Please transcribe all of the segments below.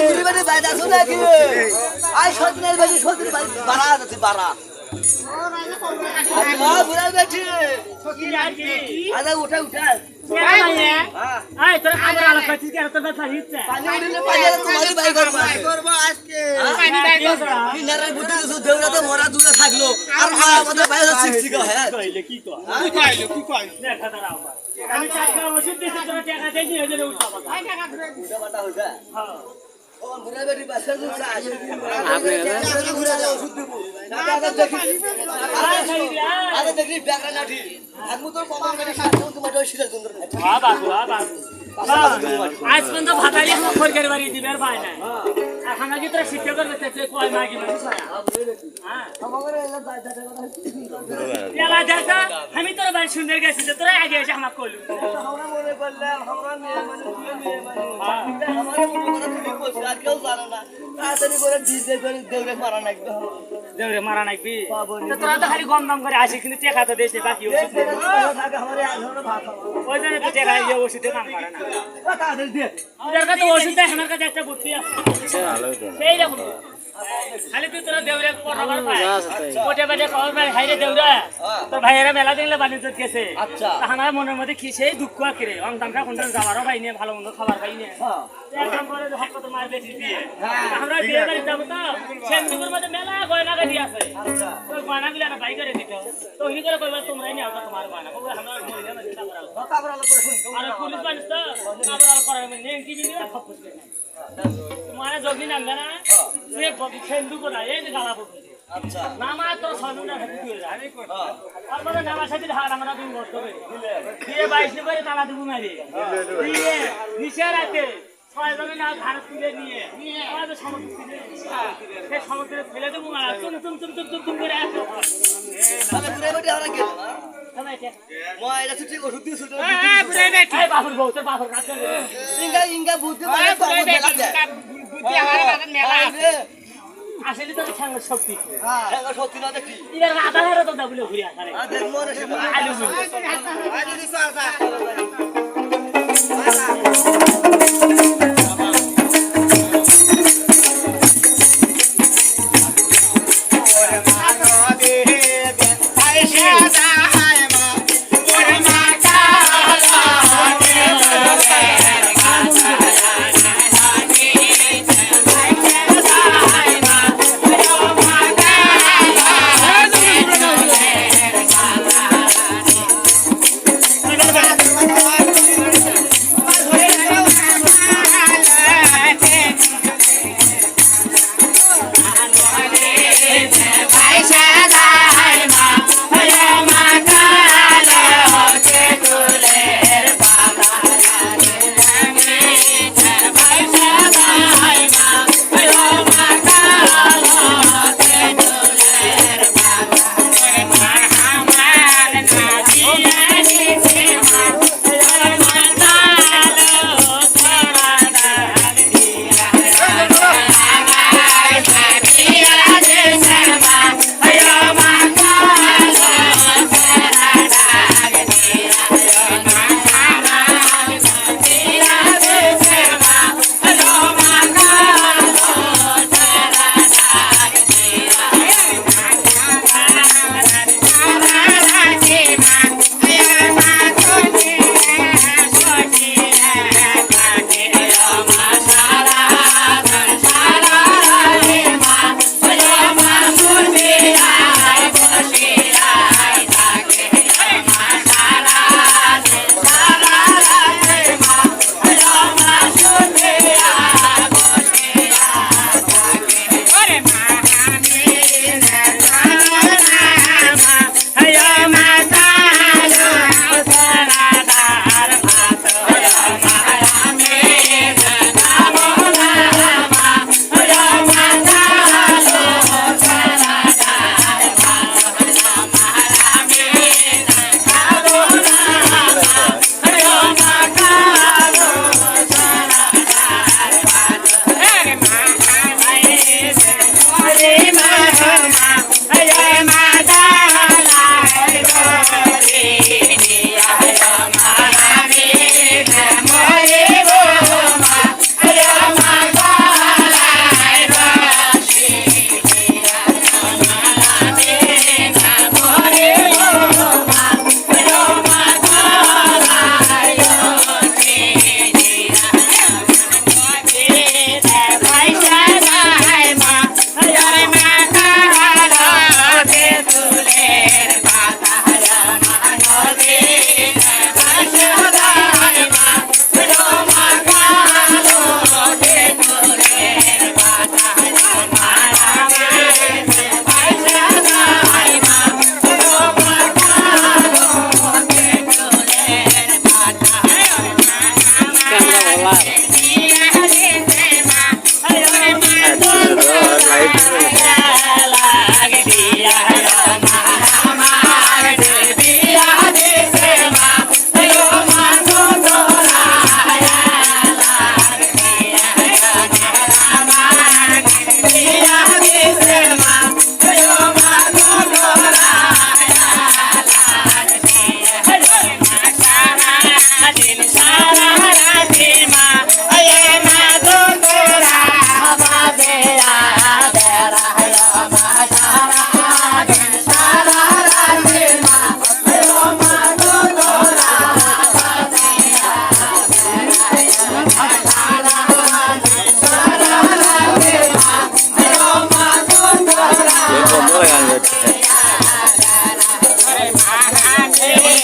ঘুরে বেড়ে বাইরে আসো নাকি? আই সদিনের বেশি সদিনের বাড়ি। বাড়া আছে বাড়া। উঠা উঠা। হ্যাঁ? মরা দূরে থাকল। আর মা আমাদের বাইরে চিকচিক হ্যাঁ? কইলে কি আমি টাকা ওষুধ দিছি তোর টাকা দেই দিয়ে হয়ে হ্যাঁ দেখি দেখি ব্যাগরা লাঠি আমি তোর বাবা গাড়ি সাথে তোমার ওই সুন্দর আজ পর্যন্ত ভাতালি আমার খরকের বাড়ি দিবার পাই না এখন আগে তোরা শিক্ষা করবে তেতে কয় মাগি মানে হ্যাঁ দেখা আমি তোর বাড়ি সুন্দর গেছি তো তোরা আগে এসে আমার কইলু আমরা মনে করলাম আমরা মেয়ে মানুষ তুই মেয়ে মানুষ আমার মনে কথা তুমি বলছিস আর কেউ জানে না তাড়াতাড়ি করে ডিজে করে দেউরে মারা নাকবে তোরা তো খালি গম গম করে আসি কিন্তু টেকা তো দেশে বাকি ওষুধ ওই জন্য তো টেকা ইয়ে ওষুধে কাম করে না তাড়াতাড়ি দিয়ে তোদের কাছে ওষুধ দেয় আমার কাছে মেলা দিলে বাণিজ্য গেছে। আচ্ছা। আমার মনের মধ্যে কি সেই দুঃখ আকিরে অংতামটা কোনটা যাবারও পাই নিয়ে ভালো মন্দ খাবার পাই নিয়ে আমরা বিয়ে বাড়ি যাব তো। সেমনিগুলোর মধ্যে মেলা গয়না গাড়ি আছে। আচ্ছা। ওই গয়না গুলো আমরা বাই করে দিত তো। ওই করে কইবা তোমরাই নিয়ে আসো তোমার গয়না। বলব আমরা আর পুলিশ মানুষ তো। আবার করার মানে কি বিনিয়া খপ্পস করে তোমার জগি নামবে না তুই বগি খেন্দু করে এই গালা পড়বে আচ্ছা নামা তোর সর্বনা হাতে দিয়ে যায় আর মানে নামা সাথে হার আমরা তুমি বসতে পারি দিয়ে বাইশ করে তালা দেবো মারি দিয়ে নিচে রাতে ছয় না ভারত তুলে নিয়ে আমাদের সমুদ্র সেই সমুদ্রে ফেলে দেবো আর তুম তুম তুম তুম তুম তুম করে আসো তাহলে ঘুরে বেড়ে আমরা গেল না সবাই ঠিক মই এটা ঠিক ওষুধ দিয়ে শুধু বাবুর বউ তোর বাবুর কাছে ইঙ্গা ইঙ্গা বুদ্ধি মানে সব মেলা যায় বুদ্ধি আমার হ্যাঁ, বাগান মেলা হ্যাঁ, আছে। হ্যাঁ। আসলে তো ঠ্যাঙ্গ শক্তি ঠ্যাঙ্গ শক্তি না দেখি। ইরা আধা হেরে তো দাবলে ঘুরে আসারে আদের মরে সে আলু আলু দিছ আসা। Yeah, yeah.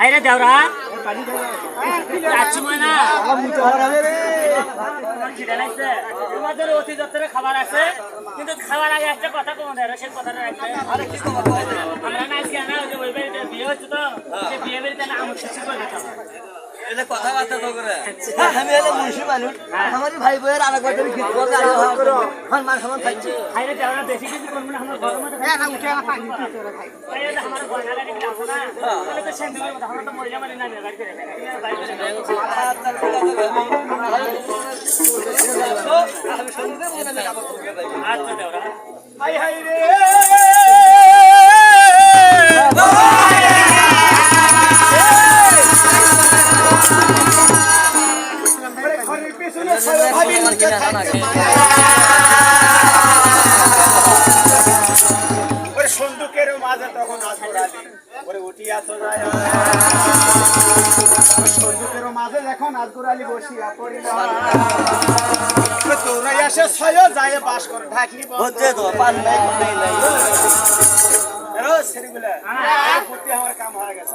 আইরে দেউরা যাচ্ছি ময়না। মুতো হারাবে রে তোমার খিদে লাগছে তোমাদের অতি দপ্তরে খাবার আছে কিন্তু খাবার আগে একটা কথা কোন দেয় সেই কথাটা আরে তোমার আমরা না আজকে না ওই যে বিয়ে হচ্ছে তো বিয়ে বাড়িতে না আমার শেষ করে এটা কথাবার্তা তো করে আমি হলে মুন্সি মানুষ আমারই ভাই বইয়ের হন মান সমান বেশি কিছু করব না আমার গরম মধ্যে হ্যাঁ না উঠে আমার পানি আইরে তো আমার গয়না গাড়ি কিনবো না তাহলে তো সেন্দিলের মতো আমরা তো মহিলা মানে না গাড়ি করে বাইক করে আমি সন্ধ্যে মনে নেই কাপড় পরে যাই আচ্ছা দেউরা হাই হাই রে এখন বসিয়া পড়িল। তোরা এসে ছয় যায় বাস করে ঢাকলি বন্ধ। তো পান নাই নাই নাই। এরো সেরিগুলা প্রতি আমার কাম হয়ে গেছে।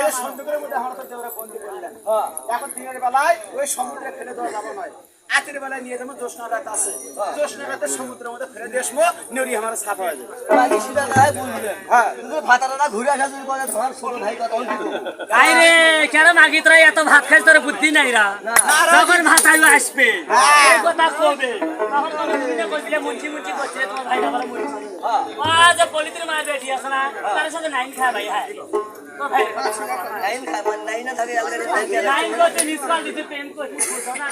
এই সন্দুকের মধ্যে আমরা তো দেওরা বন্দি করলেন। এখন দিনের বেলায় ওই সমুদ্রে ফেলে দেওয়া যাব নয়। রাতের বেলায় নিয়ে যাব জ্যোৎস্না রাত আছে। জ্যোৎস্না রাতে সমুদ্রের মধ্যে ফেলে দিয়ে আসব নেড়ি আমার সাফ হয়ে যাবে। হ্যাঁ। এত ভাত খাই তোর বুদ্ধি নাই রা? তখন ভাত আসবে এই কথা কবে? কইছিলে মুঞ্চি মুঞ্চি তোমার ভাই আমার মুঞ্চি আজ পলিথিন মার বেটি আছে না? তার সাথে নাইন খায় ভাই হ্যাঁ। তো ভাই লাইন খায় মানে লাইন না থাকে এলাকায় লাইন খায় নাইন করতে মিস কল দিতে প্রেম করতে বুঝছ না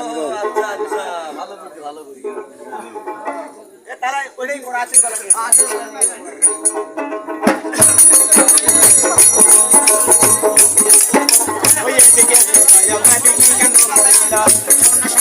ও আচ্ছা আচ্ছা ভালো বুঝি ভালো বুঝি এ তারা ওইটাই করে রাতের বেলা নিয়ে আসলে ওই এদিকে কি কেন বলিল শোন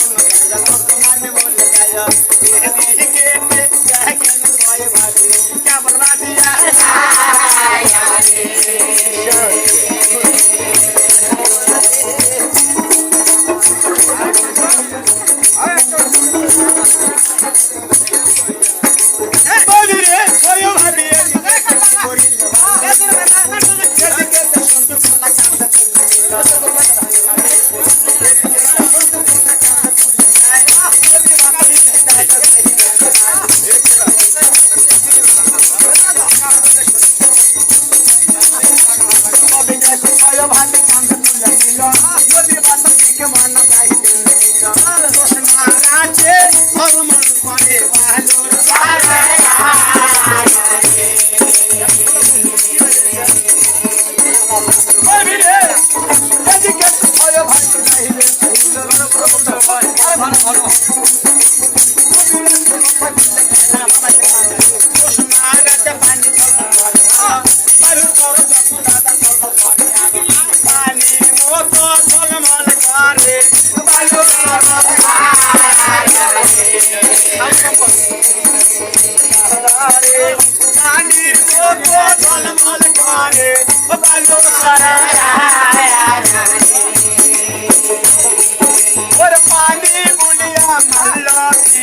I'm gonna go to the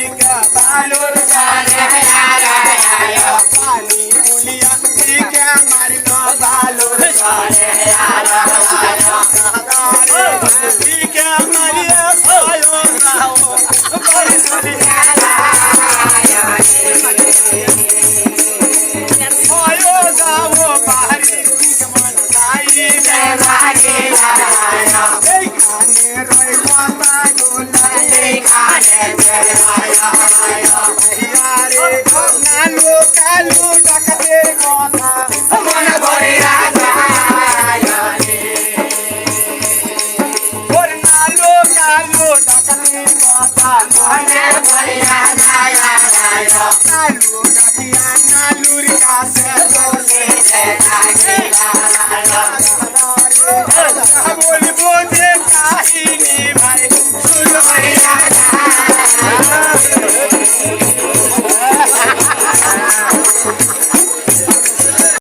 मल्लो की का बालोर सारे पानी बुलिया की का मल्लो बालोर सारे की নালু কালু ডাকাতের কথা। মনে করে ওর নালু কালু ডাকাতের কথা। মনে করে